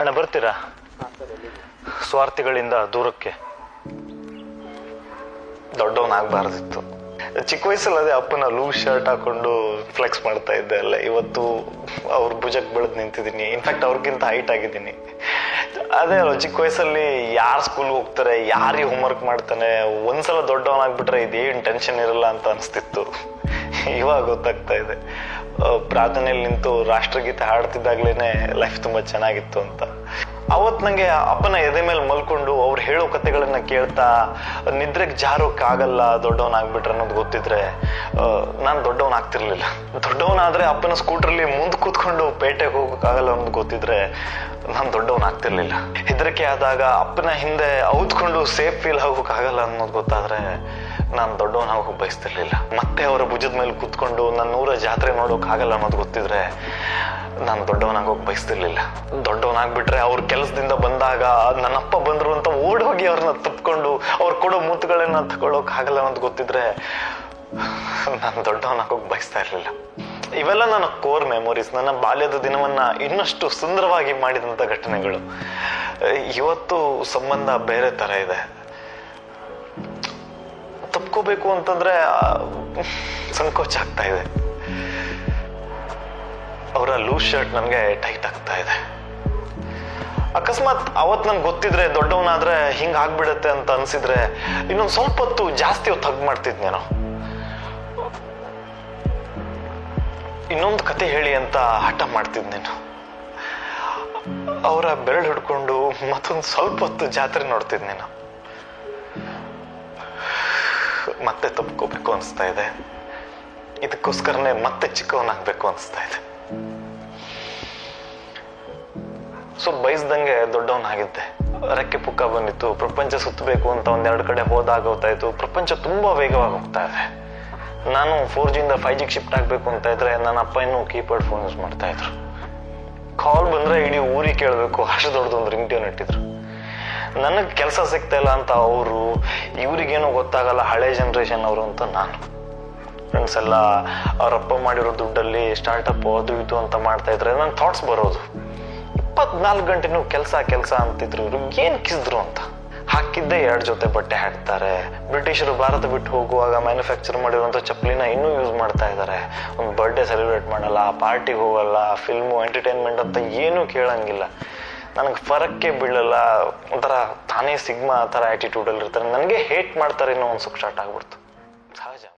ಅಣ್ಣ, ಬರ್ತೀರಾ? ಸ್ವಾರ್ಥಿಗಳಿಂದ ದೂರಕ್ಕೆ. ದೊಡ್ಡವನಾಗಬಾರ್ದಿತ್ತು. ಚಿಕ್ಕ ವಯಸ್ಸಲ್ಲಿ ಅದೇ ಅಪ್ಪನ ಲೂಸ್ ಶರ್ಟ್ ಹಾಕೊಂಡು ಫ್ಲೆಕ್ಸ್ ಮಾಡ್ತಾ ಇದ್ದೆ ಅಲ್ಲ. ಇವತ್ತು ಅವ್ರ ಭುಜಕ್ಕೆ ಬೆಳೆದು ನಿಂತಿದ್ದೀನಿ. ಇನ್ಫ್ಯಾಕ್ಟ್ ಅವ್ರಿಗಿಂತ ಹೈಟ್ ಆಗಿದ್ದೀನಿ. ಅದೇ ಅಲ್ವ, ಚಿಕ್ಕ ವಯಸ್ಸಲ್ಲಿ ಯಾರು ಸ್ಕೂಲ್ಗೆ ಹೋಗ್ತಾರೆ, ಯಾರಿಗೆ ಹೋಮ್ವರ್ಕ್ ಮಾಡ್ತಾನೆ, ಒಂದ್ಸಲ ದೊಡ್ಡವನಾಗ್ಬಿಟ್ರೆ ಇದೇನು ಟೆನ್ಷನ್ ಇರಲ್ಲ ಅಂತ ಅನಿಸ್ತಿತ್ತು. ಇವಾಗ ಗೊತ್ತಾಗ್ತಾ ಇದೆ. ಪ್ರಾರ್ಥನೆಯಲ್ಲಿ ನಿಂತು ರಾಷ್ಟ್ರಗೀತೆ ಹಾಡ್ತಿದ್ದಾಗ್ಲೇ ಲೈಫ್ ತುಂಬ ಚೆನ್ನಾಗಿತ್ತು ಅಂತ. ಅವತ್ ನನಗೆ ಅಪ್ಪನ ಎದೆ ಮೇಲೆ ಮಲ್ಕೊಂಡು ಅವ್ರು ಹೇಳೋ ಕಥೆಗಳನ್ನು ಕೇಳ್ತಾ, ನಿದ್ರೆಗೆ ಜಾರೋಕ್ ಆಗಲ್ಲ ದೊಡ್ಡವನಾಗ್ಬಿಟ್ರೆ ಅನ್ನೋದು ಗೊತ್ತಿದ್ರೆ ನಾನು ದೊಡ್ಡವನಾಗ್ತಿರ್ಲಿಲ್ಲ. ದೊಡ್ಡವನಾದರೆ ಅಪ್ಪನ ಸ್ಕೂಟ್ರಲ್ಲಿ ಮುಂದೆ ಕೂತ್ಕೊಂಡು ಪೇಟೆಗೆ ಹೋಗೋಕ್ಕಾಗಲ್ಲ ಅನ್ನೋದು ಗೊತ್ತಿದ್ರೆ, ನಾನು ದೊಡ್ಡವನಾಗ್ತಿರ್ಲಿಲ್ಲ. ಹೆದರಿಕೆ ಆದಾಗ ಅಪ್ಪನ ಹಿಂದೆ ಔದ್ಕೊಂಡು ಸೇಫ್ ಫೀಲ್ ಆಗೋಕ್ಕಾಗಲ್ಲ ಅನ್ನೋದು ಗೊತ್ತಾದ್ರೆ, ನಾನು ದೊಡ್ಡವನಾಗೋಕೆ ಬಯಸ್ತಿರ್ಲಿಲ್ಲ. ಮತ್ತೆ ಅವರ ಭುಜದ ಮೇಲೆ ಕೂತ್ಕೊಂಡು ನನ್ನ ಊರ ಜಾತ್ರೆ ನೋಡೋಕ್ ಆಗಲ್ಲ ಅನ್ನೋದು ಗೊತ್ತಿದ್ರೆ ನಾನು ದೊಡ್ಡವನಾಗೋಗಿ ಬಯಸ್ತಿರ್ಲಿಲ್ಲ. ದೊಡ್ಡವನಾಗ್ಬಿಟ್ರೆ ಅವ್ರ ಕೆಲಸದಿಂದ ಬಂದಾಗ ನನ್ನಪ್ಪ ಬಂದ್ರು ಅಂತ ಓಡೋಗಿ ಅವ್ರನ್ನ ತಪ್ಕೊಂಡು ಅವ್ರು ಕೊಡೋ ಮೂತುಗಳನ್ನ ತಗೊಳಕ್ ಆಗಲ್ಲ ಅಂತ ಗೊತ್ತಿದ್ರೆ ನಾನು ದೊಡ್ಡವನಾಗೋಗಿ ಬಯಸ್ತಾ ಇರಲಿಲ್ಲ. ಇವೆಲ್ಲ ನನ್ನ ಕೋರ್ ಮೆಮೊರೀಸ್, ನನ್ನ ಬಾಲ್ಯದ ದಿನವನ್ನ ಇನ್ನಷ್ಟು ಸುಂದರವಾಗಿ ಮಾಡಿದಂಥ ಘಟನೆಗಳು. ಇವತ್ತು ಸಂಬಂಧ ಬೇರೆ ತರ ಇದೆ. ತಪ್ಕೋಬೇಕು ಅಂತಂದ್ರೆ ಸಂಕೋಚ ಆಗ್ತಾ ಇದೆ. ಅವರ ಲೂಸ್ ಶರ್ಟ್ ನನಗೆ ಟೈಟ್ ಆಗ್ತಾ ಇದೆ. ಅಕಸ್ಮಾತ್ ಅವತ್ ನನ್ಗೆ ಗೊತ್ತಿದ್ರೆ ದೊಡ್ಡವನಾದ್ರೆ ಹಿಂಗ್ ಆಗ್ಬಿಡತ್ತೆ ಅಂತ ಅನ್ಸಿದ್ರೆ ಇನ್ನೊಂದು ಸ್ವಲ್ಪ ಹೊತ್ತು ಜಾಸ್ತಿ ಹೊತ್ತು ಹಗ್ ಮಾಡ್ತಿದ್ನೇನೋ ಇನ್ನೊಂದು ಕತೆ ಹೇಳಿ ಅಂತ ಹಠ ಮಾಡ್ತಿದ್ನೇನು ಅವರ ಬೆರಳು ಹಿಡ್ಕೊಂಡು ಮತ್ತೊಂದು ಸ್ವಲ್ಪ ಹೊತ್ತು ಜಾತ್ರೆ ನೋಡ್ತಿದ್ನೇನು ಮತ್ತೆ ತಪ್ಕೋಬೇಕು ಅನಿಸ್ತಾ ಇದೆ. ಇದಕ್ಕೋಸ್ಕರನೇ ಮತ್ತೆ ಚಿಕ್ಕವನಾಗಬೇಕು ಅನಿಸ್ತಾ ಇದೆ. ಸೊ ಬಯಸ್ದಂಗೆ ದೊಡ್ಡವನಾಗಿದ್ದೆ ರೆಕ್ಕೆ ಪುಕ್ಕ ಬಂದಿತ್ತು, ಪ್ರಪಂಚ ಸುತ್ತಬೇಕು ಅಂತ ಒಂದೆರಡು ಕಡೆ ಹೋದಾಗ ಗೊತ್ತಾಯ್ತು, ಪ್ರಪಂಚ ತುಂಬಾ ವೇಗವಾಗಿ ಹೋಗ್ತಾ ಇದೆ. ನಾನು ಫೋರ್ ಜಿಯಿಂದ ಫೈವ್ ಜಿಗೆ ಶಿಫ್ಟ್ ಆಗಬೇಕು ಅಂತ ಇದ್ರೆ ನನ್ನ ಅಪ್ಪ ಇನ್ನೂ ಕೀಪ್ಯಾಡ್ ಫೋನ್ ಯೂಸ್ ಮಾಡ್ತಾ ಇದ್ರು. ಕಾಲ್ ಬಂದ್ರೆ ಇಡೀ ಊರಿಗೆ ಕೇಳಬೇಕು, ಅಷ್ಟು ದೊಡ್ಡದೊಂದು ರಿಂಗ್ ಟ್ಯೂನ್ ಇಟ್ಟಿದ್ರು. ನನಗೆ ಕೆಲಸ ಸಿಗ್ತಾ ಇಲ್ಲ ಅಂತ ಅವರು, ಇವರಿಗೇನು ಗೊತ್ತಾಗಲ್ಲ ಹಳೆ ಜನ್ರೇಷನ್ ಅವರು ಅಂತ ನಾನು. ಫ್ರೆಂಡ್ಸ್ ಎಲ್ಲ ಅವರಪ್ಪ ಮಾಡಿರೋ ದುಡ್ಡಲ್ಲಿ ಸ್ಟಾರ್ಟಪ್ ಅದು ಇದು ಅಂತ ಮಾಡ್ತಾ ಇದ್ರೆ ನನ್ನ ಥಾಟ್ಸ್ ಬರೋದು. ಇಪ್ಪತ್ನಾಲ್ಕು ಗಂಟೆನೂ ಕೆಲಸ ಕೆಲಸ ಅಂತಿದ್ರು. ಇವ್ರು ಏನ್ ಕಿಸಿದ್ರು ಅಂತ? ಹಾಕಿದ್ದೆ ಎರಡು ಜೊತೆ ಬಟ್ಟೆ ಹಾಕ್ತಾರೆ. ಬ್ರಿಟಿಷರು ಭಾರತ ಬಿಟ್ಟು ಹೋಗುವಾಗ ಮ್ಯಾನುಫ್ಯಾಕ್ಚರ್ ಮಾಡಿರುವಂಥ ಚಪ್ಪಲಿನ ಇನ್ನೂ ಯೂಸ್ ಮಾಡ್ತಾ ಇದ್ದಾರೆ ಒಂದು ಬರ್ಡೇ ಸೆಲೆಬ್ರೇಟ್ ಮಾಡಲ್ಲ ಪಾರ್ಟಿಗೆ ಹೋಗಲ್ಲ ಫಿಲ್ಮು ಎಂಟರ್ಟೈನ್ಮೆಂಟ್ ಅಂತ ಏನೂ ಕೇಳಂಗಿಲ್ಲ. ನನಗೆ ಫರಕ್ಕೆ ಬೀಳಲ್ಲ. ಒಂಥರ ತಾನೇ ಸಿಗ್ಮಾ ಥರ ಆ್ಯಟಿಟ್ಯೂಡಲ್ಲಿ ಇರ್ತಾರೆ ನನಗೆ ಹೇಟ್ ಮಾಡ್ತಾರೆ ಇನ್ನೂ ಒಂದು ಸುಖ ಸ್ಟಾರ್ಟ್ ಆಗ್ಬಿಡ್ತು.